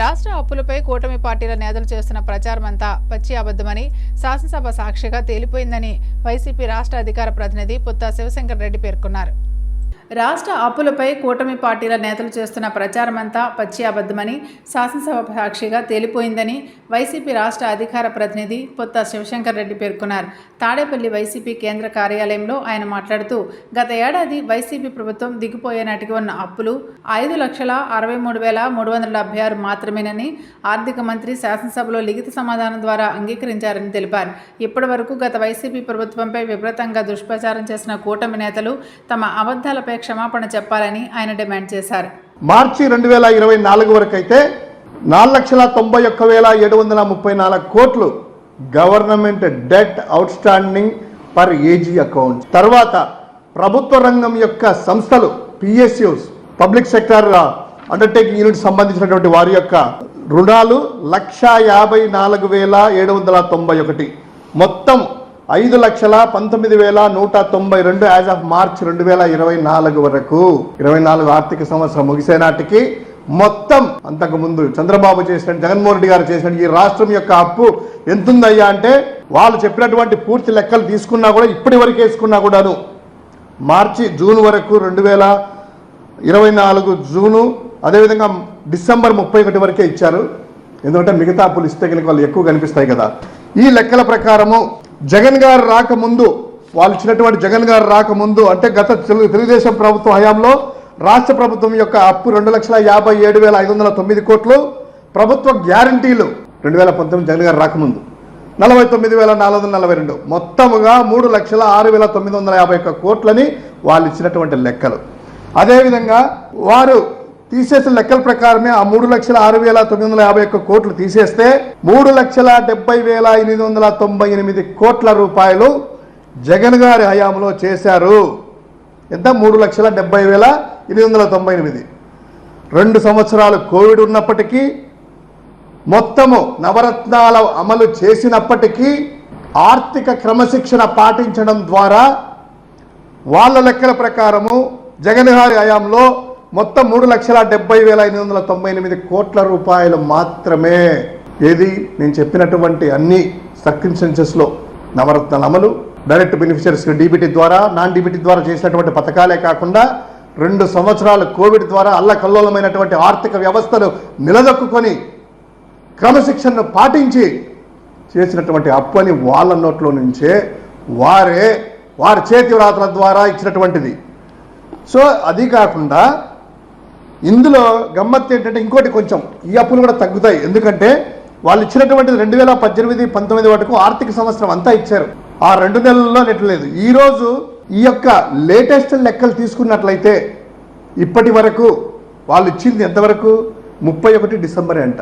రాష్ట్ర అప్పులపై కూటమి పార్టీల నేతలు చేస్తున్న ప్రచారమంతా పచ్చి అబద్ధమని శాసనసభ సాక్షిగా తేలిపోయిందని వైసీపీ రాష్ట్ర అధికార ప్రతినిధి పుత్తా శివశంకర్ రెడ్డి పేర్కొన్నారు. రాష్ట్ర అప్పులపై కూటమి పార్టీల నేతలు చేస్తున్న ప్రచారమంతా పచ్చి అబద్ధమని శాసనసభ సాక్షిగా తేలిపోయిందని వైసీపీ రాష్ట్ర అధికార ప్రతినిధి పొత్త శివశంకర్ రెడ్డి పేర్కొన్నారు. తాడేపల్లి వైసీపీ కేంద్ర కార్యాలయంలో ఆయన మాట్లాడుతూ గత ఏడాది వైసీపీ ప్రభుత్వం దిగిపోయే నాటికి ఉన్న అప్పులు ఐదు లక్షల అరవై మూడు వేల మూడు వందల డెబ్బై ఆరు మాత్రమేనని ఆర్థిక మంత్రి శాసనసభలో లిఖిత సమాధానం ద్వారా అంగీకరించారని తెలిపారు. ఇప్పటి వరకు గత వైసీపీ ప్రభుత్వంపై విపరీతంగా దుష్ప్రచారం చేసిన కూటమి నేతలు తమ అబద్ధాలపై క్షమాపణ చెప్పాలని ఆయన డిమాండ్ చేశారు. మార్చి రెండు వేల ఇరవై నాలుగు వరకు అయితే నాలుగు లక్షల తొంభై ఒక్క వేల ఏడు వందల ముప్పై నాలుగు కోట్లు government debt outstanding per AG account. తర్వాత ప్రభుత్వ రంగం యొక్క సంస్థలు PSUs public sector undertaking unit సంబంధించినటువంటి వారి యొక్క రుణాలు లక్ష యాభై నాలుగు వేల ఏడు వందల తొంభై ఒకటి. మొత్తం ఐదు లక్షల పంతొమ్మిది వేల నూట తొంభై రెండు యాజ్ ఆఫ్ మార్చ్ రెండు వేల ఇరవై నాలుగు వరకు. ఇరవై నాలుగు ఆర్థిక సంవత్సరం ముగిసే నాటికి మొత్తం అంతకు ముందు చంద్రబాబు చేసిన జగన్మోహన్ రెడ్డి గారు చేసిన ఈ రాష్ట్రం యొక్క అప్పు ఎంతుందయ్యా అంటే వాళ్ళు చెప్పినటువంటి పూర్తి లెక్కలు తీసుకున్నా కూడా ఇప్పటి వరకు వేసుకున్నా కూడాను. మార్చి జూన్ వరకు రెండు వేల ఇరవై నాలుగు జూను అదేవిధంగా డిసెంబర్ ముప్పై ఒకటి వరకే ఇచ్చారు. ఎందుకంటే మిగతా అప్పులు ఇస్తే కనుక వాళ్ళు ఎక్కువ కనిపిస్తాయి కదా. ఈ లెక్కల ప్రకారము జగన్ గారు రాకముందు వాళ్ళు ఇచ్చినటువంటి జగన్ గారు రాకముందు అంటే గత తెలుగు- తెలుగుదేశం ప్రభుత్వం హయాంలో రాష్ట్ర ప్రభుత్వం యొక్క అప్పు రెండు లక్షల యాభై ఏడు వేల ఐదు వందల తొమ్మిది కోట్లు ప్రభుత్వ గ్యారంటీలు రెండు వేల పంతొమ్మిది జగన్ గారు రాకముందు. నలభై తొమ్మిది వేల నాలుగు వందల నలభై రెండు. మొత్తముగా మూడు లక్షల ఆరు వేల తొమ్మిది వందల యాభై ఒక్క కోట్లని వాళ్ళు ఇచ్చినటువంటి లెక్కలు. అదేవిధంగా వారు తీసేసిన లెక్కల ప్రకారమే ఆ మూడు లక్షల ఆరు వేల తొమ్మిది వందల యాభై ఒక్క కోట్లు తీసేస్తే మూడు లక్షల డెబ్బై వేల ఎనిమిది వందల తొంభై ఎనిమిది కోట్ల రూపాయలు జగన్ గారి హయాంలో చేశారు. ఎంత? మూడు లక్షల డెబ్బై వేల ఎనిమిది వందల తొంభై ఎనిమిది. రెండు సంవత్సరాలు కోవిడ్ ఉన్నప్పటికీ మొత్తము నవరత్నాల అమలు చేసినప్పటికీ ఆర్థిక క్రమశిక్షణ పాటించడం ద్వారా వాళ్ళ లెక్కల ప్రకారము జగన్ గారి హయాంలో మొత్తం మూడు లక్షల డెబ్బై వేల ఎనిమిది వందల తొంభై ఎనిమిది కోట్ల రూపాయలు మాత్రమే. ఏది? నేను చెప్పినటువంటి అన్ని సర్కిన్సెన్సెస్లో నవరత్నాల అమలు డైరెక్ట్ బెనిఫిషరీస్ డీబీటీ ద్వారా నాన్ డీబీటీ ద్వారా చేసినటువంటి పథకాలే కాకుండా రెండు సంవత్సరాలు కోవిడ్ ద్వారా అల్లకల్లోలమైనటువంటి ఆర్థిక వ్యవస్థను నిలదొక్కుని క్రమశిక్షణను పాటించి చేసినటువంటి అప్పు అని వాళ్ళ నోట్లో నుంచే వారే వారి చేతి వ్రాతల ద్వారా ఇచ్చినటువంటిది. సో అది కాకుండా ఇందులో గమ్మత్తు ఏంటంటే ఇంకోటి కొంచెం ఈ అప్పులు కూడా తగ్గుతాయి. ఎందుకంటే వాళ్ళు ఇచ్చినటువంటి రెండు వేల పద్దెనిమిది పంతొమ్మిది వరకు ఆర్థిక సంవత్సరం అంతా ఇచ్చారు. ఆ రెండు నెలల్లో నెట్టలేదు ఈరోజు ఈ యొక్క లేటెస్ట్ లెక్కలు తీసుకున్నట్లయితే ఇప్పటి వరకు వాళ్ళు ఇచ్చింది ఎంతవరకు? ముప్పై ఒకటి డిసెంబరే అంట.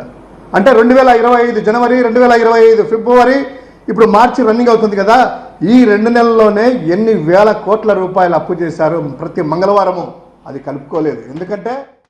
అంటే రెండు వేల ఇరవై ఐదు జనవరి రెండు వేల ఇరవై ఐదు ఫిబ్రవరి ఇప్పుడు మార్చి రన్నింగ్ అవుతుంది కదా. ఈ రెండు నెలల్లోనే ఎన్ని వేల కోట్ల రూపాయలు అప్పు చేశారు ప్రతి మంగళవారము. అది కలుపుకోలేదు. ఎందుకంటే